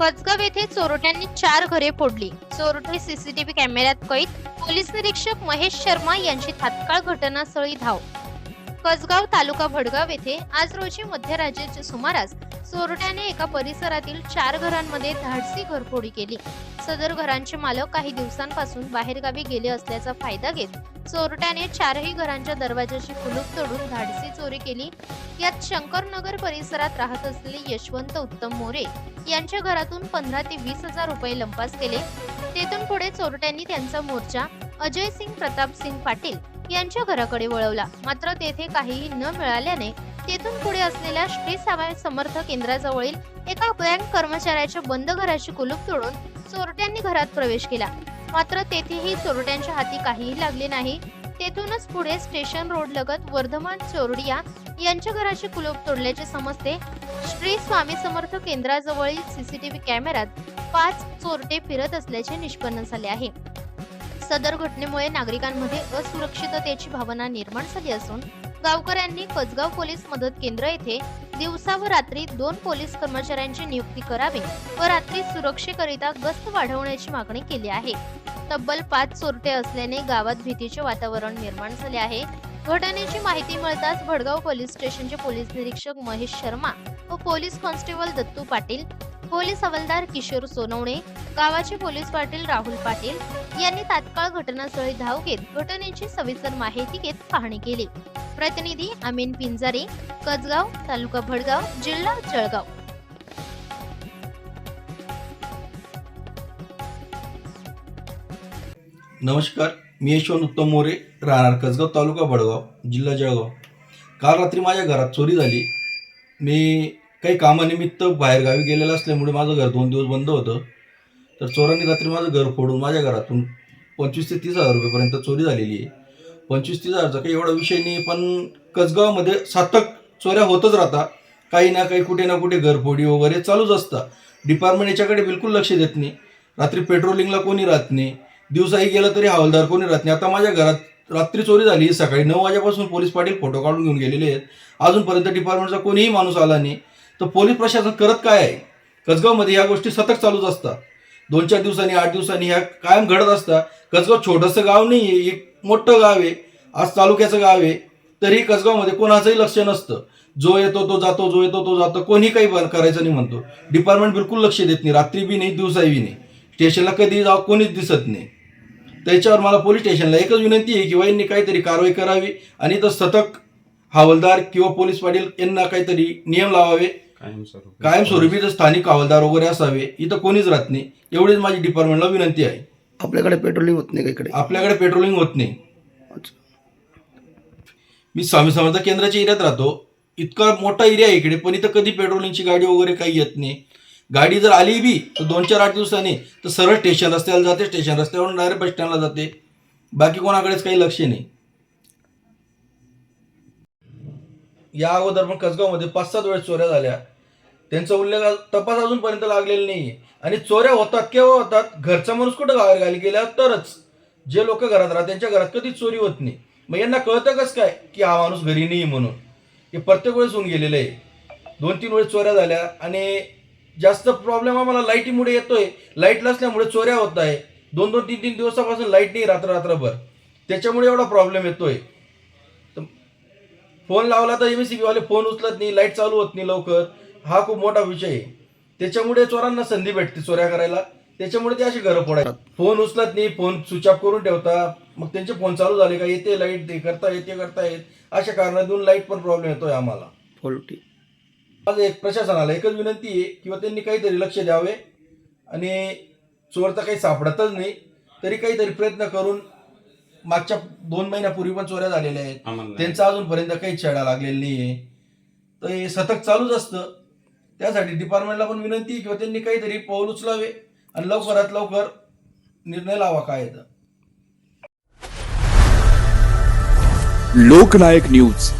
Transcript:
पचगाव येथे चोरट्यांनी चार घरे फोडली. चोरटे सीसीटीव्ही कॅमेऱ्यात कैद. पोलीस निरीक्षक महेश शर्मा यांची तात्काळ घटनास्थळी धाव. कसगाव तालुका भडगाव येथे आज रोजी मध्यरात्रीच्या सुमारास चोरट्याने एका परिसरातील चार घरांमध्ये धाडसी घरफोडी केली. सदर घरांचे मालक काही दिवसांपासून बाहेरगावी गेले असल्याचा फायदा घेत चोरट्याने चारही घरांच्या दरवाजाची कुलूप तोडून धाडसी चोरी केली. यात शंकरनगर परिसरात राहत असलेले यशवंत उत्तम मोरे यांच्या घरातून पंधरा ते वीस हजार रुपये लंपास केले. तेथून पुढे चोरट्यांनी त्यांचा मोर्चा अजय सिंग प्रताप सिंग पाटील यांच्या घराकडे वळवला. मात्र तेथे काहीही न मिळाल्याने तेथून पुढे असलेल्या श्री सामाय समर्थ केंद्राजवळील एका बँक कर्मचाऱ्याच्या बंद घराची कुलूप तोडून चोरट्यांनी घरात प्रवेश केला. मात्र तेथेही चोरट्यांच्या हाती काहीही लागले नाही. तेथूनच पुढे स्टेशन रोड लगत वर्धमान चोरडिया यांच्या घराची कुलूप तोडल्याचे समजते. श्री स्वामी समर्थ केंद्राजवळील सीसीटीव्ही कॅमेऱ्यात पाच चोरटे फिरत असल्याचे निष्पन्न झाले आहे. सदर घटनेमुळे नागरिकांमध्ये असुरक्षिततेची भावना निर्माण झाली असून गावकऱ्यांनी कसगाव पोलीस मदत केंद्र येथे दिवसा व रात्री दोन पोलीस कर्मचाऱ्यांची नियुक्ती करावी व रात्री सुरक्षेकरिता गस्त वाढवण्याची मागणी केली आहे. तब्बल पाच चोरटे असल्याने गावात भीतीचे वातावरण निर्माण झाले आहे. घटनेची माहिती मिळताच भडगाव पोलीस स्टेशनचे पोलीस निरीक्षक महेश शर्मा व police constable Dattu Patil police हवालदार किशोर सोनवणे गावाचे पोलीस पाटील राहुल पाटील यांनी तात्काळ घटनास्थळी धाव घेत घटनेची सविस्तर माहिती घेत पाहणी केली. प्रतिनिधी अमीन पिंजारे कसगाव तालुका भडगाव जिल्हा जळगाव. नमस्कार मी यशवंत उत्तम मोरे राहणार कसगाव तालुका बडगाव जिल्हा जळगाव. काल रात्री माझ्या घरात चोरी झाली. मी काही कामानिमित्त बाहेरगावी गेलेलं असल्यामुळे माझं घर दोन दिवस बंद होतं. तर चोरांनी रात्री माझं घर फोडून माझ्या घरातून पंचवीस ते तीस हजार रुपयेपर्यंत चोरी झालेली आहे. पंचवीस तीस हजारचा काही एवढा विषय नाही पण कसगावमध्ये सातक चोऱ्या होतच राहतात. काही ना काही कुठे ना कुठे घरफोडी वगैरे चालूच असतात. डिपार्टमेंट याच्याकडे बिलकुल लक्ष देत नाही. रात्री पेट्रोलिंगला कोणी राहत नाही. दिवसाही गेलं तरी हवालदार कोणी राहत नाही. आता माझ्या घरात रात्री चोरी झाली सकाळी नऊ वाजेपासून पोलीस पाटील फोटो काढून घेऊन गेलेले आहेत. अजूनपर्यंत डिपार्टमेंटचा कोणीही माणूस आला नाही. तर पोलीस प्रशासन करत काय आहे? कसगावमध्ये ह्या गोष्टी सतत चालूच असतात. दोन चार दिवसांनी आठ दिवसांनी ह्या कायम घडत असतात. कसगाव छोटंसं गाव नाही आहे एक मोठं गाव आहे. आज तालुक्याचं गाव आहे. तरी कसगावमध्ये कोणाचंही लक्ष नसतं. जो येतो तो जातो जो येतो तो जातो. कोणी काही करायचं नाही म्हणतो. डिपार्टमेंट बिलकुल लक्ष देत नाही. रात्री बी नाही दिवसाही बी नाही. स्टेशनला कधी जाव कोणीच दिसत नाही. त्याच्यावर मला पोलीस स्टेशनला एकच विनंती आहे की वाईंनी काहीतरी कारवाई करावी आणि तर सतत हवालदार किंवा पोलीस पाटील यांना काहीतरी नियम लावावे. कायमस्वरूपी. कायमस्वरूपी जर स्थानिक हवालदार वगैरे असावे इथं कोणीच राहत नाही. एवढीच माझी डिपार्टमेंटला विनंती आहे. आपल्याकडे पेट्रोलिंग होत नाही का इकडे? आपल्याकडे पेट्रोलिंग होत नाही. अच्छा. मी स्वामी समर्थ केंद्राच्या एरियात राहतो. इतका मोठा एरिया आहे इकडे पण इथं कधी पेट्रोलिंगची गाडी वगैरे काही येत नाही. गाडी जर आली बी तर दोन चार आठ दिवसांनी तर सरळ स्टेशन रस्त्याला जाते स्टेशन रस्त्यावरून डायरेक्ट बस स्टँडला जाते. बाकी कोणाकडेच काही लक्ष नाही. या अगोदर पण कसगावमध्ये पाच सात वेळेस चोऱ्या झाल्या. त्यांचा उल्लेख तपास अजूनपर्यंत लागलेला नाहीये आणि चोऱ्या होतात केव्हा होतात घरचा माणूस कुठं गावाला गाली गेल्या तरच. जे लोक घरात राहतात त्यांच्या घरात कधीच चोरी होत नाही. मग यांना कळतं कसं काय? की हा माणूस घरी नाही म्हणून. हे प्रत्येक वेळेस होऊन गेलेलं आहे. दोन तीन वेळेस चोऱ्या झाल्या आणि जास्त प्रॉब्लेम आम्हाला लाईटीमुळे येतोय. लाइट नसल्यामुळे चोऱ्या होत आहे. दोन दोन तीन तीन दिवसापासून लाइट नाही रात्र रात्रभर त्याच्यामुळे एवढा प्रॉब्लेम येतोय. फोन लावला तर एम वाले फोन उचलत नाही लाइट चालू होत नाही लवकर. हा खूप मोठा विषय आहे. त्याच्यामुळे चोरांना संधी भेटते चोऱ्या करायला. त्याच्यामुळे ते अशी घरं फोडायला. फोन उचलत नाही फोन स्विच ऑफ करून ठेवता. मग त्यांचे फोन चालू झाले का? येते लाइट ते करता येते करता येत. अशा कारणातून लाइट पण प्रॉब्लेम येतोय आम्हाला. माझं एक प्रशासनाला एकच विनंती आहे किंवा त्यांनी काहीतरी लक्ष द्यावे. आणि चोर तर काही सापडतच नाही. तरी काहीतरी प्रयत्न करून मागच्या दोन महिन्यापूर्वी पण चोऱ्या झालेल्या आहेत. आम्हाला नाही. त्यांचा अजूनपर्यंत काही छेडा लागलेला नाहीये. तर हे सतत चालूच असतं. त्यासाठी डिपार्टमेंटला पण विनंती आहे किंवा त्यांनी काहीतरी पाऊल उचलावे आणि लवकरात लवकर निर्णय लावा काय तर. लोकनायक न्यूज.